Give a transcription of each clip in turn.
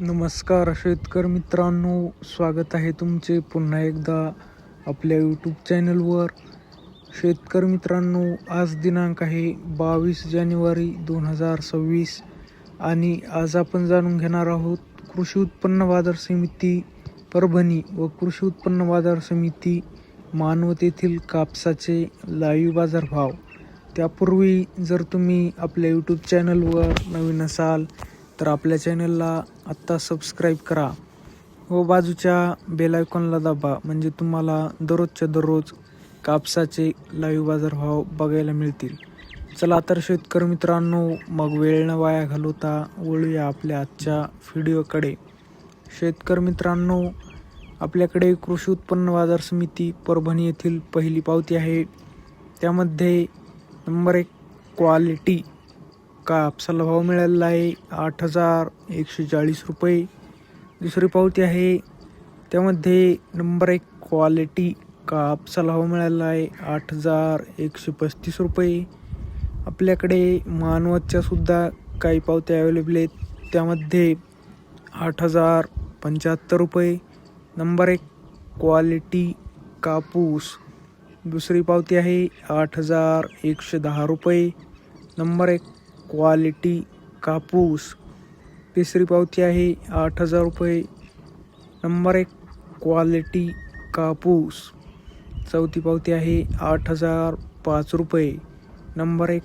नमस्कार शेतकर मित्रांनो स्वागत आहे तुमचे पुन्हा एकदा आपल्या यूट्यूब चॅनलवर शेतकर मित्रांनो आज दिनांक आहे बावीस जानेवारी दोन हजार सव्वीस आणि आज आपण जाणून घेणार आहोत कृषी उत्पन्न बाजार समिती परभणी व कृषी उत्पन्न बाजार समिती मानवत येथील कापसाचे लाईव्ह बाजारभाव. त्यापूर्वी जर तुम्ही आपल्या यूट्यूब चॅनलवर नवीन असाल तर आपल्या चॅनलला आत्ता सबस्क्राईब करा. व बाजूच्या बेल आयकॉनला दाबा. म्हणजे तुम्हाला दररोजच्या दररोज कापसाचे लाईव्ह बाजारभाव बघायला मिळतील. चला तर शेतकरी मित्रांनो मग वेळ न वाया घालवता वळूया आपल्या आजच्या व्हिडिओकडे शेतकरी मित्रांनो आपल्याकडे कृषी उत्पन्न बाजार समिती परभणी येथील पहिली पावती आहे. त्यामध्ये नंबर एक क्वालिटी कापसाला भाव मिळालेला आहे? आठ हजार एकशे चाळीस रुपये. दुसरी पावती आहे त्यामध्ये नंबर एक क्वालिटी कापसाला भाव मिळालेला आहे? आठ हजार एकशे पस्तीस रुपये. आपल्याकडे मानवतच्या सुद्धा काही पावत्या अवेलेबल आहेत. त्यामध्ये आठ हजार पंच्याहत्तर रुपये. नंबर एक क्वालिटी कापूस. दुसरी पावती आहे आठ हजार एकशे दहा रुपये. नंबर एक क्वालिटी कापूस. तिसरी पावती आहे आठ हजार रुपये. नंबर एक क्वालिटी कापूस. चौथी पावती आहे आठ हजार पाच रुपये. नंबर एक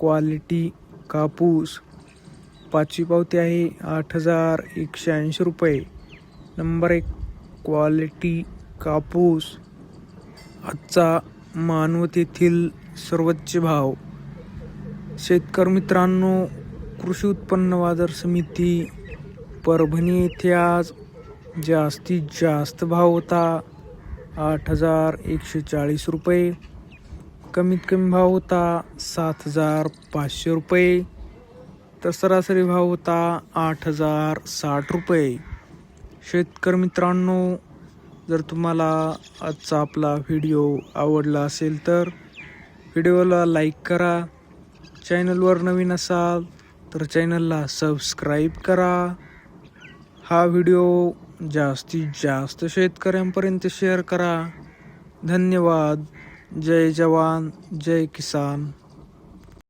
क्वालिटी कापूस. पाचवी पावती आहे आठ हजार एकशे ऐंशी रुपये. नंबर एक क्वालिटी कापूस. आजचा मानवतेथील सर्वोच्च भाव. शेतकरी मित्रांनो कृषी उत्पन्न बाजार समिती परभणी येथे आज जास्तीत जास्त भाव होता. आठ हजार एकशे चाळीस रुपये. कमीत कमी भाव होता सात हजार पाचशे रुपये. तर सरासरी भाव होता आठ हजार साठ रुपये. शेतकरी मित्रांनो जर तुम्हाला आजचा आपला व्हिडिओ आवडला असेल तर व्हिडिओला लाईक करा. चॅनलवर नवीन असाल तर चॅनलला सबस्क्राईब करा. हा व्हिडिओ जास्तीत जास्त शेतकऱ्यांपर्यंत शेअर करा. धन्यवाद. जय जवान जय किसान.